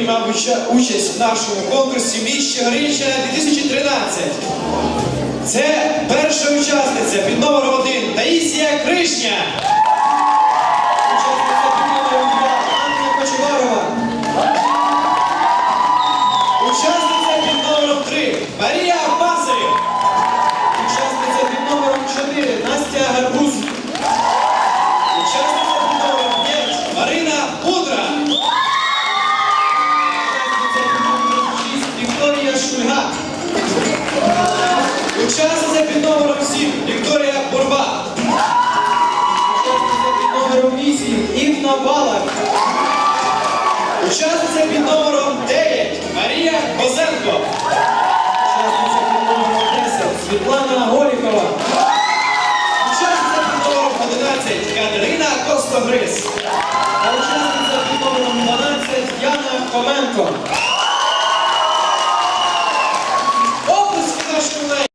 уча- участь в нашому конкурсі Міст Чигиринщина 2013. Це перша учасниця під номером один Таїсія Кришня. Учасниця під номером 7 Вікторія Бурба. Учасниця під номером 8 Івна Балак. Учасниця під номером 9 Марія Бозенко. Учасниця під номером 10 Світлана Голікова. Учасниця під номером 11 Катерина Костогрис. А учасниця під номером 12 Яна Коменко.